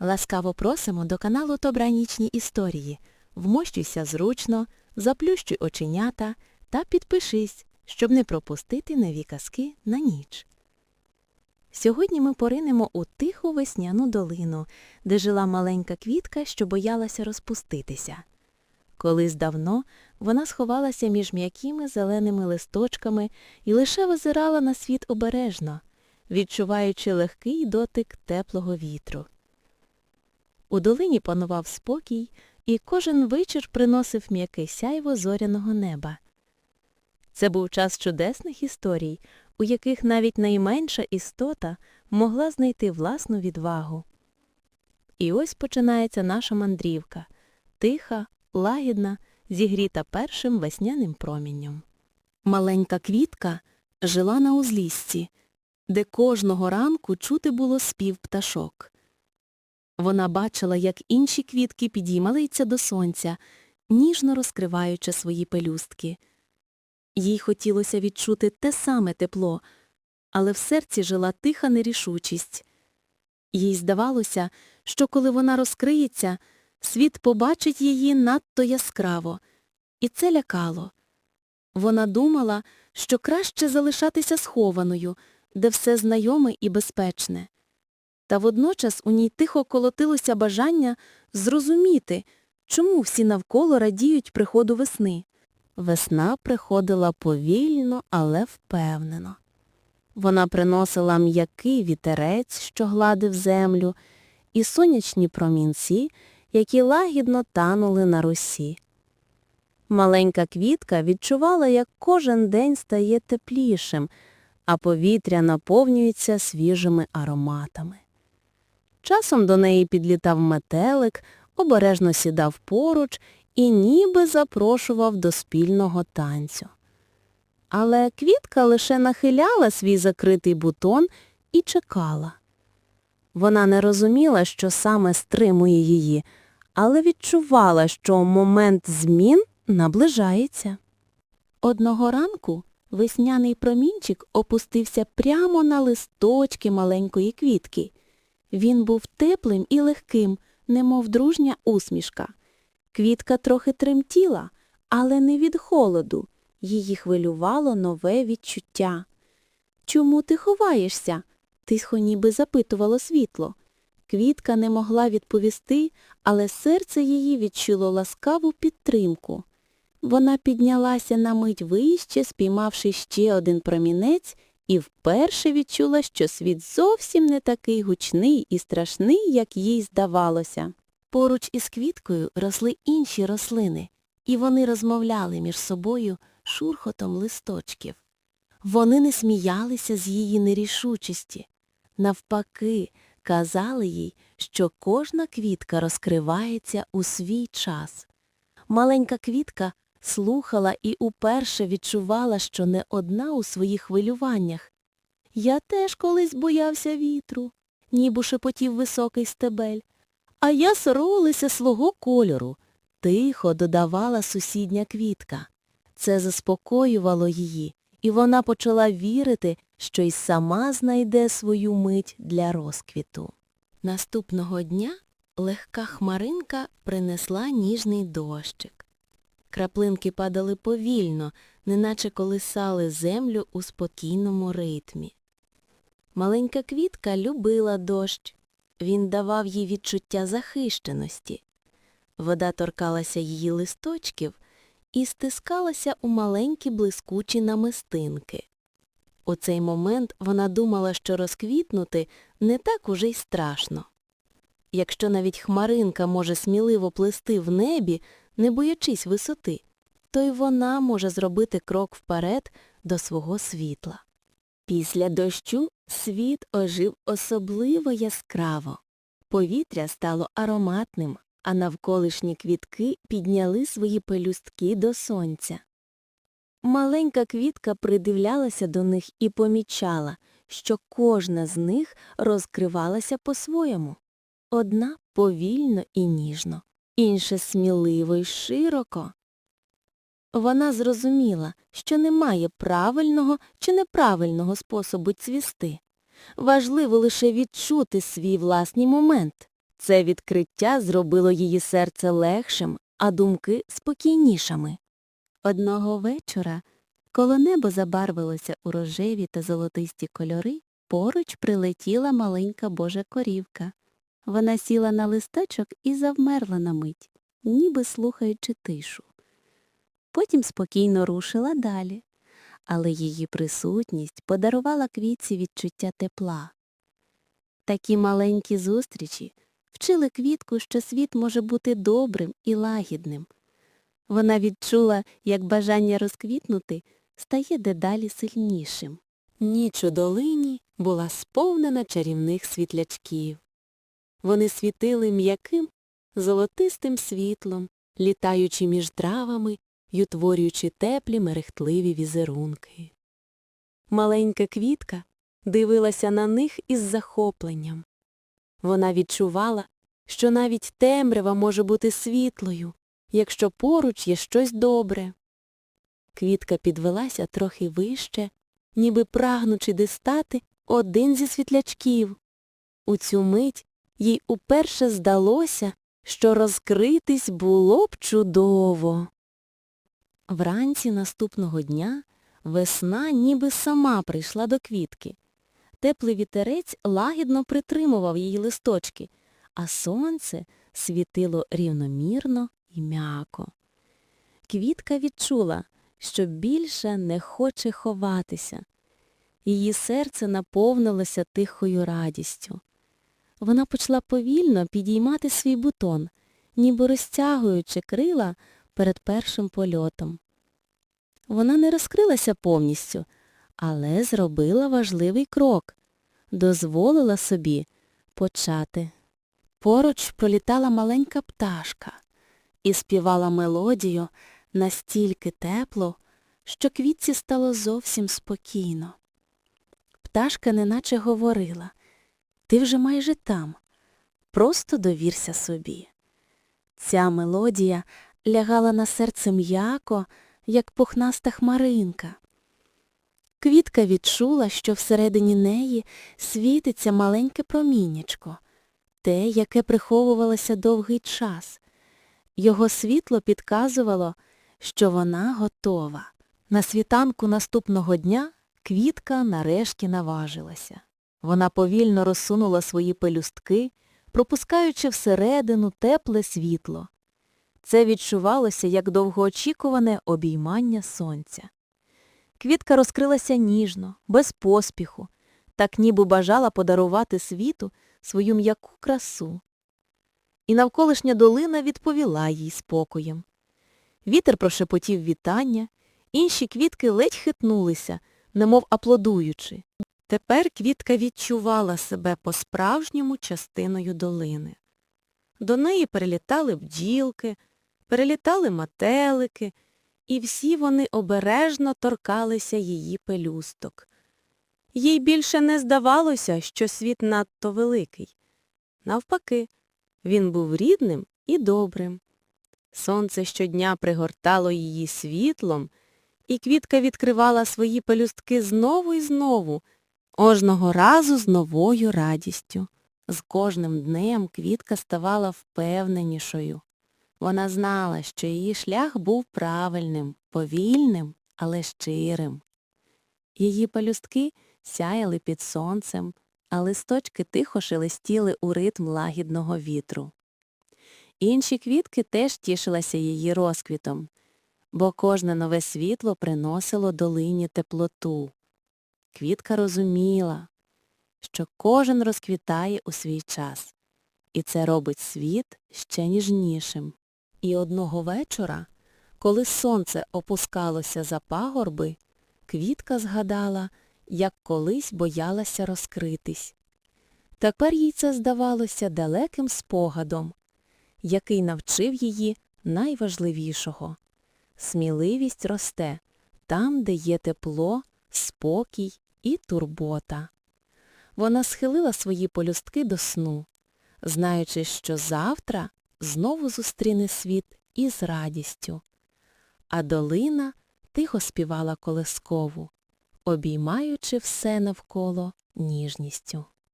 Ласкаво просимо до каналу Тобранічні історії. Вмощуйся зручно, заплющуй оченята та підпишись, щоб не пропустити нові казки на ніч. Сьогодні ми поринемо у тиху весняну долину, де жила маленька квітка, що боялася розпуститися. Колись давно вона сховалася між м'якими зеленими листочками і лише визирала на світ обережно, відчуваючи легкий дотик теплого вітру. У долині панував спокій, і кожен вечір приносив м'яке сяйво зоряного неба. Це був час чудесних історій, у яких навіть найменша істота могла знайти власну відвагу. І ось починається наша мандрівка, тиха, лагідна, зігріта першим весняним промінням. Маленька квітка жила на узліссі, де кожного ранку чути було спів пташок. Вона бачила, як інші квітки підіймалися до сонця, ніжно розкриваючи свої пелюстки. Їй хотілося відчути те саме тепло, але в серці жила тиха нерішучість. Їй здавалося, що коли вона розкриється, світ побачить її надто яскраво, і це лякало. Вона думала, що краще залишатися схованою, де все знайоме і безпечне. Та водночас у ній тихо колотилося бажання зрозуміти, чому всі навколо радіють приходу весни. Весна приходила повільно, але впевнено. Вона приносила м'який вітерець, що гладив землю, і сонячні промінці, які лагідно танули на росі. Маленька квітка відчувала, як кожен день стає теплішим, а повітря наповнюється свіжими ароматами. Часом до неї підлітав метелик, обережно сідав поруч і ніби запрошував до спільного танцю. Але квітка лише нахиляла свій закритий бутон і чекала. Вона не розуміла, що саме стримує її, але відчувала, що момент змін наближається. Одного ранку весняний промінчик опустився прямо на листочки маленької квітки. Він був теплим і легким, немов дружня усмішка. Квітка трохи тремтіла, але не від холоду. Її хвилювало нове відчуття. Чому ти ховаєшся? тихо ніби запитувало світло. Квітка не могла відповісти, але серце її відчуло ласкаву підтримку. Вона піднялася на мить вище, спіймавши ще один промінець, і вперше відчула, що світ зовсім не такий гучний і страшний, як їй здавалося. Поруч із квіткою росли інші рослини, і вони розмовляли між собою шурхотом листочків. Вони не сміялися з її нерішучості. Навпаки, казали їй, що кожна квітка розкривається у свій час. Маленька квітка слухала і уперше відчувала, що не одна у своїх хвилюваннях. Я теж колись боявся вітру, ніби шепотів високий стебель. А я соромилася свого кольору, тихо додавала сусідня квітка. Це заспокоювало її, і вона почала вірити, що й сама знайде свою мить для розквіту. Наступного дня легка хмаринка принесла ніжний дощик. Краплинки падали повільно, неначе колисали землю у спокійному ритмі. Маленька квітка любила дощ. Він давав їй відчуття захищеності. Вода торкалася її листочків і стискалася у маленькі блискучі намистинки. У цей момент вона думала, що розквітнути не так уже й страшно. Якщо навіть хмаринка може сміливо плисти в небі, не боячись висоти, то й вона може зробити крок вперед до свого світла. Після дощу світ ожив особливо яскраво. Повітря стало ароматним, а навколишні квітки підняли свої пелюстки до сонця. Маленька квітка придивлялася до них і помічала, що кожна з них розкривалася по-своєму. Одна повільно і ніжно, інша сміливо й широко. Вона зрозуміла, що немає правильного чи неправильного способу цвісти. Важливо лише відчути свій власний момент. Це відкриття зробило її серце легшим, а думки спокійнішими. Одного вечора, коли небо забарвилося у рожеві та золотисті кольори, поруч прилетіла маленька божа корівка. Вона сіла на листочок і завмерла на мить, ніби слухаючи тишу. Потім спокійно рушила далі, але її присутність подарувала квітці відчуття тепла. Такі маленькі зустрічі вчили квітку, що світ може бути добрим і лагідним. Вона відчула, як бажання розквітнути стає дедалі сильнішим. Ніч у долині була сповнена чарівних світлячків. Вони світили м'яким, золотистим світлом, літаючи між травами й утворюючи теплі мерехтливі візерунки. Маленька квітка дивилася на них із захопленням. Вона відчувала, що навіть темрява може бути світлою, якщо поруч є щось добре. Квітка підвелася трохи вище, ніби прагнучи дістати один зі світлячків. У цю мить їй уперше здалося, що розкритись було б чудово. Вранці наступного дня весна ніби сама прийшла до квітки. Теплий вітерець лагідно притримував її листочки, а сонце світило рівномірно і м'яко. Квітка відчула, що більше не хоче ховатися. Її серце наповнилося тихою радістю. Вона почала повільно підіймати свій бутон, ніби розтягуючи крила перед першим польотом. Вона не розкрилася повністю, але зробила важливий крок, дозволила собі почати. Поруч пролітала маленька пташка і співала мелодію настільки тепло, що квітці стало зовсім спокійно. Пташка неначе говорила Ти вже майже там, просто довірся собі. Ця мелодія лягала на серце м'яко, як пухнаста хмаринка. Квітка відчула, що всередині неї світиться маленьке проміннячко, те, яке приховувалося довгий час. Його світло підказувало, що вона готова. На світанку наступного дня квітка нарешті наважилася. Вона повільно розсунула свої пелюстки, пропускаючи всередину тепле світло. Це відчувалося як довгоочікуване обіймання сонця. Квітка розкрилася ніжно, без поспіху, так ніби бажала подарувати світу свою м'яку красу. І навколишня долина відповіла їй спокоєм. Вітер прошепотів вітання, інші квітки ледь хитнулися, немов аплодуючи. Тепер квітка відчувала себе по-справжньому частиною долини. До неї перелітали бджілки, перелітали метелики, і всі вони обережно торкалися її пелюсток. Їй більше не здавалося, що світ надто великий. Навпаки, він був рідним і добрим. Сонце щодня пригортало її світлом, і квітка відкривала свої пелюстки знову і знову, кожного разу з новою радістю. З кожним днем квітка ставала впевненішою. Вона знала, що її шлях був правильним, повільним, але щирим. Її пелюстки сяяли під сонцем, а листочки тихо шелестіли у ритм лагідного вітру. Інші квітки теж тішилися її розквітом, бо кожне нове світло приносило долині теплоту. Квітка розуміла, що кожен розквітає у свій час, і це робить світ ще ніжнішим. І одного вечора, коли сонце опускалося за пагорби, квітка згадала, як колись боялася розкритись. Тепер їй це здавалося далеким спогадом, який навчив її найважливішого. Сміливість росте там, де є тепло, спокій і турбота. Вона схилила свої полюстки до сну, знаючи, що завтра знову зустріне світ із радістю. А долина тихо співала колескову, обіймаючи все навколо ніжністю.